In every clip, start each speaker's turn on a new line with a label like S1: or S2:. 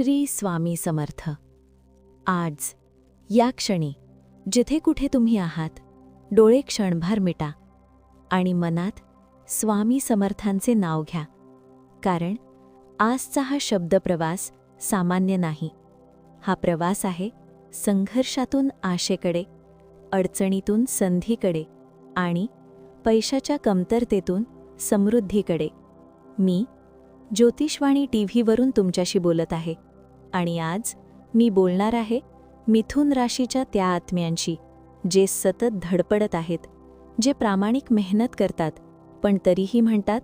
S1: श्री स्वामी समर्थ. आज या क्षणी जिथे कुठे तुम्ही आहात डोळे क्षणभर मिटा आणि मनात स्वामी समर्थांचे नाव घ्या. कारण आजचा हा शब्दप्रवास सामान्य नाही. हा प्रवास आहे संघर्षातून आशेकडे अडचणीतून संधीकडे आणि पैशाच्या कमतरतेतून समृद्धीकडे. मी ज्योतिषवाणी टी व्हीवरून तुमच्याशी बोलत आहे. आणि आज मी बोलणार आहे मिथुन राशीच्या त्या आत्म्यांशी जे सतत धडपडत आहेत जे प्रामाणिक मेहनत करतात पण तरीही म्हणतात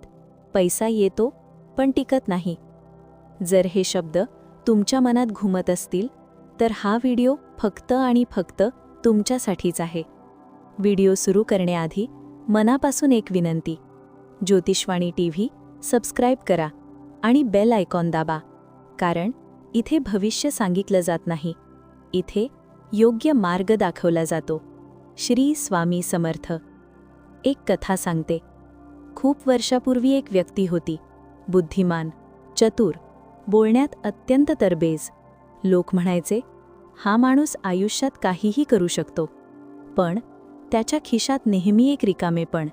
S1: पैसा येतो पण टिकत नाही. जर हे शब्द तुमच्या मनात घुमत असतील तर हा व्हिडिओ फक्त आणि फक्त तुमच्यासाठीच आहे. व्हिडिओ सुरू करण्याआधी मनापासून एक विनंती ज्योतिषवाणी टी व्ही सबस्क्राईब करा आणि बेल आयकॉन दाबा कारण इथे भविष्य सांगितलं जात नाही. इथे योग्य मार्ग दाखवला जातो. श्री स्वामी समर्थ. एक कथा सांगते. खूप वर्षापूर्वी एक व्यक्ती होती. बुद्धिमान चतुर बोलण्यात अत्यंत तरबेज. लोक म्हणायचे हा माणूस आयुष्यात काहीही करू शकतो. पण त्याच्या खिशात नेहमी एक रिकामेपण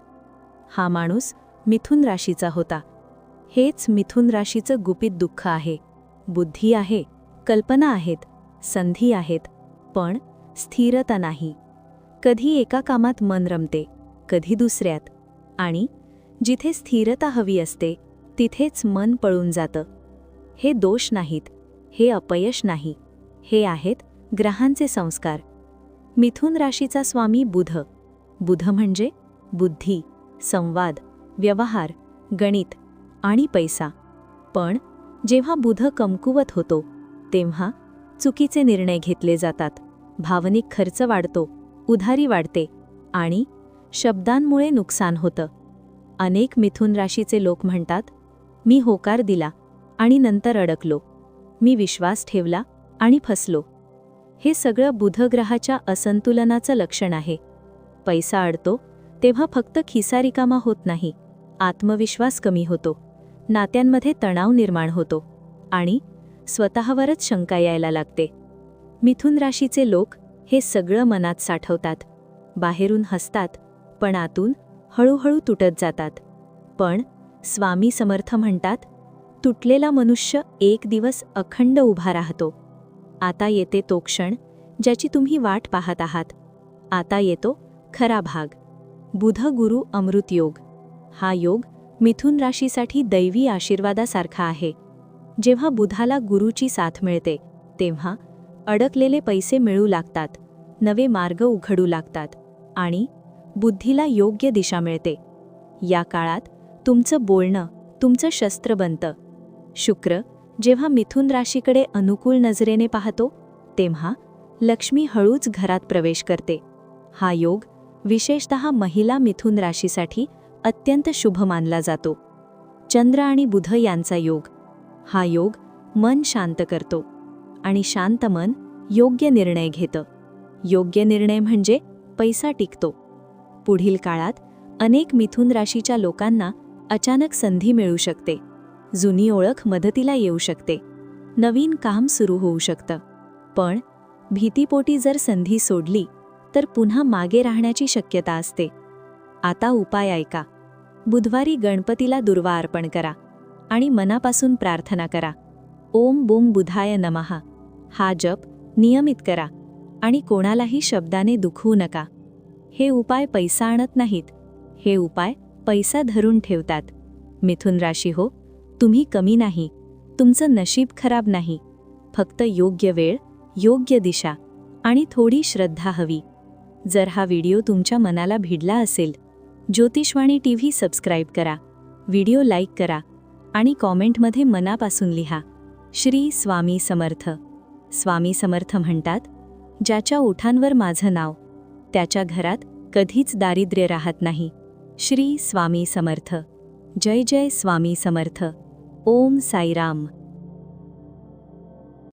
S1: हा माणूस मिथुन राशीचा होता. हेच मिथुन राशीचं गुपित दुःख आहे. बुद्धी आहे कल्पना आहेत संधी आहेत पण स्थिरता नाही. कधी एका कामात मन रमते कधी दुसऱ्यात. आणि जिथे स्थिरता हवी असते तिथेच मन पळून जातं. हे दोष नाहीत हे अपयश नाही हे आहेत ग्रहांचे संस्कार. मिथुन राशीचा स्वामी बुध. बुध म्हणजे बुद्धी संवाद व्यवहार गणित आणि पैसा. पण जेव्हा बुध कमकुवत होतो तेव्हा चुकीचे निर्णय घेतले जातात. भावनिक खर्च वाढतो उधारी वाढते आणि शब्दांमुळे नुकसान होतं. अनेक मिथुन राशीचे लोक म्हणतात मी होकार दिला आणि नंतर अडकलो. मी विश्वास ठेवला आणि फसलो. हे सगळं बुधग्रहाच्या असंतुलनाचं लक्षण आहे. पैसा अडतो तेव्हा फक्त खिसा रिकामा होत नाही. आत्मविश्वास कमी होतो. नात्यांमध्ये तणाव निर्माण होतो आणि स्वतःवरच शंका यायला लागते. मिथुन राशीचे लोक हे सगळं मनात साठवतात. बाहेरून हसतात पण आतून हळूहळू तुटत जातात. पण स्वामी समर्थ म्हणतात तुटलेला मनुष्य एक दिवस अखंड उभा राहतो. आता येते तो क्षण ज्याची तुम्ही वाट पाहत आहात. आता येतो खरा भाग. बुध गुरु अमृत योग. हा योग मिथुन राशीसाठी दैवी आशीर्वादासारखा आहे. जेव्हा बुधाला गुरुची साथ मिळते तेव्हा अडकलेले पैसे मिळू लागतात नवे मार्ग उघडू लागतात आणि बुद्धीला योग्य दिशा मिळते. या काळात तुमचं बोलणं तुमचं शस्त्र बनतं. शुक्र जेव्हा मिथुन राशीकडे अनुकूल नजरेने पाहतो तेव्हा लक्ष्मी हळूच घरात प्रवेश करते. हा योग विशेषतः महिला मिथुन राशीसाठी अत्यंत शुभ मानला जातो. चंद्र आणि बुध यांचा योग. हा योग मन शांत करतो. आणि शांत मन योग्य निर्णय घेतं. योग्य निर्णय म्हणजे पैसा टिकतो. पुढील काळात अनेक मिथुन राशीच्या लोकांना अचानक संधी मिळू शकते. जुनी ओळख मदतीला येऊ शकते. नवीन काम सुरू होऊ शकतं. पण भीतीपोटी जर संधी सोडली तर पुन्हा मागे राहण्याची शक्यता असते. आता उपाय ऐका. बुधवारी गणपतीला दुर्वा अर्पण करा आणि मनापासून प्रार्थना करा. ओम बोम बुधाय नमहा हा जप नियमित करा आणि कोणालाही शब्दाने दुखवू नका. हे उपाय पैसा आणत नाहीत. हे उपाय पैसा धरून ठेवतात. मिथुन राशी हो तुम्ही कमी नाही. तुमचं नशीब खराब नाही. फक्त योग्य वेळ योग्य दिशा आणि थोडी श्रद्धा हवी. जर हा व्हिडिओ तुमच्या मनाला भिडला असेल ज्योतिषवाणी टी व्ही सबस्क्राईब करा व्हिडिओ लाईक करा आणि कॉमेंटमध्ये मनापासून लिहा. श्री स्वामी समर्थ. स्वामी समर्थ म्हणतात ज्याच्या ओठांवर माझं नाव त्याच्या घरात कधीच दारिद्र्य राहत नाही. श्री स्वामी समर्थ. जय जय स्वामी समर्थ. ओम साईराम.